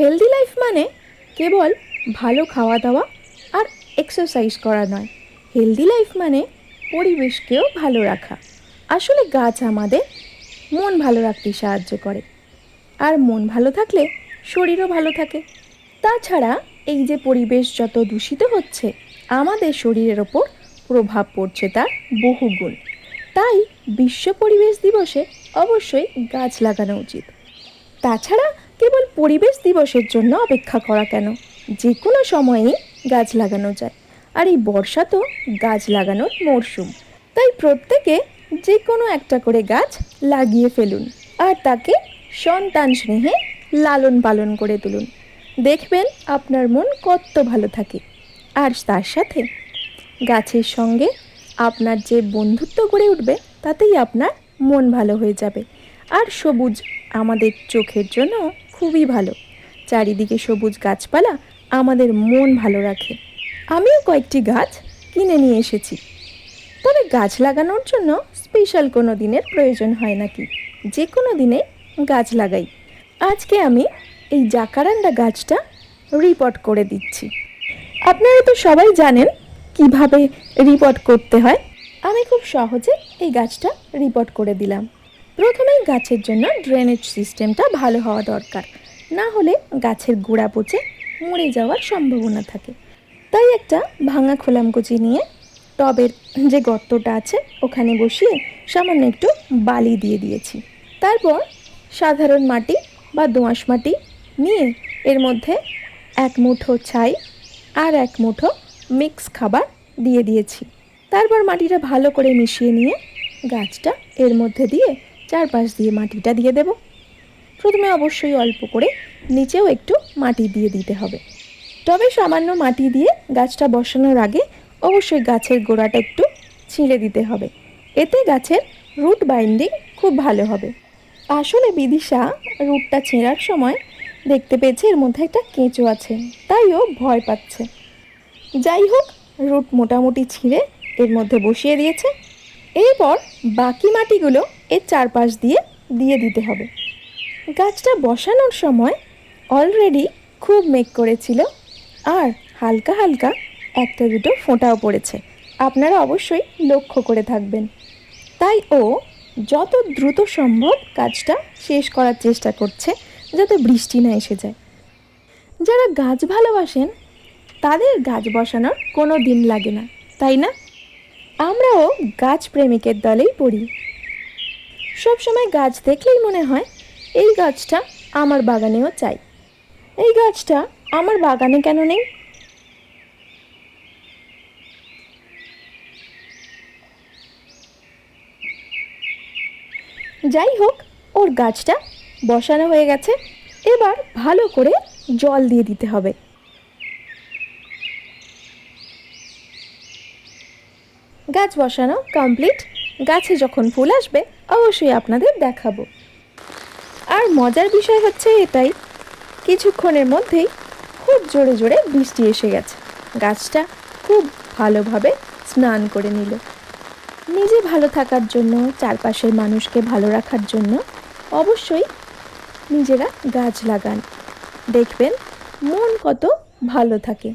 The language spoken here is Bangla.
হেলদি লাইফ মানে কেবল ভালো খাওয়া দাওয়া আর এক্সারসাইজ করা নয়। হেলদি লাইফ মানে পরিবেশকেও ভালো রাখা। আসলে গাছ আমাদের মন ভালো রাখতে সাহায্য করে। আর মন ভালো থাকলে শরীরও ভালো থাকে। তাছাড়া এই যে পরিবেশ যত দূষিত হচ্ছে, আমাদের শরীরের ওপর প্রভাব পড়ছে তার বহুগুণ। তাই বিশ্ব পরিবেশ দিবসে অবশ্যই গাছ লাগানো উচিত। তাছাড়া কেবল পরিবেশ দিবসের জন্য অপেক্ষা করা কেন? যে কোনো সময়েই গাছ লাগানো যায়। আর এই বর্ষা তো গাছ লাগানোর মরশুম। তাই প্রত্যেকে যে কোনো একটা করে গাছ লাগিয়ে ফেলুন। আর তাকে সন্তান স্নেহে লালন পালন করে তুলুন। দেখবেন আপনার মন কত ভালো থাকে। আর তার সাথে গাছের সঙ্গে আপনার যে বন্ধুত্ব গড়ে উঠবে, তাতেই আপনার মন ভালো হয়ে যাবে। আর সবুজ আমাদের চোখের জন্য খুবই ভালো। চারিদিকে সবুজ গাছপালা আমাদের মন ভালো রাখে। আমিও কয়েকটি গাছ কিনে নিয়ে এসেছি। তবে গাছ লাগানোর জন্য স্পেশাল কোনো দিনের প্রয়োজন হয় নাকি? যে কোনো দিনে গাছ লাগাই। আজকে আমি এই জাকারান্ডা গাছটা রিপোর্ট করে দিচ্ছি। আপনারা তো সবাই জানেন কীভাবে রিপোর্ট করতে হয়। আমি খুব সহজে এই গাছটা রিপোর্ট করে দিলাম। প্রথমেই গাছের জন্য ড্রেনেজ সিস্টেমটা ভালো হওয়া দরকার। না হলে গাছের গোড়া পচে মরে যাওয়ার সম্ভাবনা থাকে। তাই একটা ভাঙা খোলামকুচি নিয়ে টবের যে গর্তটা আছে, ওখানে বসিয়ে সামান্য একটু বালি দিয়ে দিয়েছি। তারপর সাধারণ মাটি বা দোআঁশ মাটি নিয়ে এর মধ্যে এক মুঠো ছাই আর এক মুঠো মিক্স খাবার দিয়ে দিয়েছি। তারপর মাটিটা ভালো করে মিশিয়ে নিয়ে গাছটা এর মধ্যে দিয়ে চারপাশ দিয়ে মাটিটা দিয়ে দেব। প্রথমে অবশ্যই অল্প করে নিচেও একটু মাটি দিয়ে দিতে হবে। তবে সামান্য মাটি দিয়ে গাছটা বসানোর আগে অবশ্যই গাছের গোড়াটা একটু ছিঁড়ে দিতে হবে। এতে গাছের রুট বাইন্ডিং খুব ভালো হবে। আসলে বিদিশা রুটটা ছেঁড়ার সময় দেখতে পেয়েছে এর মধ্যে একটা কেঁচো আছে, তাই ও ভয় পাচ্ছে। যাই হোক, রুট মোটামুটি ছিঁড়ে এর মধ্যে বসিয়ে দিয়েছে। এরপর বাকি মাটিগুলো এর চারপাশ দিয়ে দিয়ে দিতে হবে। গাছটা বসানোর সময় অলরেডি খুব মেঘ করেছিল আর হালকা হালকা একটা দুটো ফোঁটাও পড়েছে। আপনারা অবশ্যই লক্ষ্য করে থাকবেন। তাই ও যত দ্রুত সম্ভব কাজটা শেষ করার চেষ্টা করছে যাতে বৃষ্টি না এসে যায়। যারা গাছ ভালোবাসেন, তাদের গাছ বসানোর কোনো দিন লাগে না, তাই না? আমরাও গাছ প্রেমিকের দলেই পড়ি। সবসময় গাছ দেখলেই মনে হয় এই গাছটা আমার বাগানেও চাই। এই গাছটা আমার বাগানে কেন নেই? যাই হোক, ওর গাছটা বসানো হয়ে গেছে। এবার ভালো করে জল দিয়ে দিতে হবে। গাছ বসানো কমপ্লিট। গাছে যখন ফুল আসবে, অবশ্যই আপনাদের দেখাবো। আর মজার বিষয় হচ্ছে এটাই, কিছুক্ষণের মধ্যেই খুব জোরে জোরে বৃষ্টি এসে গেছে। গাছটা খুব ভালোভাবে স্নান করে নিল। নিজে ভালো থাকার জন্য, চারপাশের মানুষকে ভালো রাখার জন্য অবশ্যই নিজেরা গাছ লাগান। দেখবেন মন কত ভালো থাকে।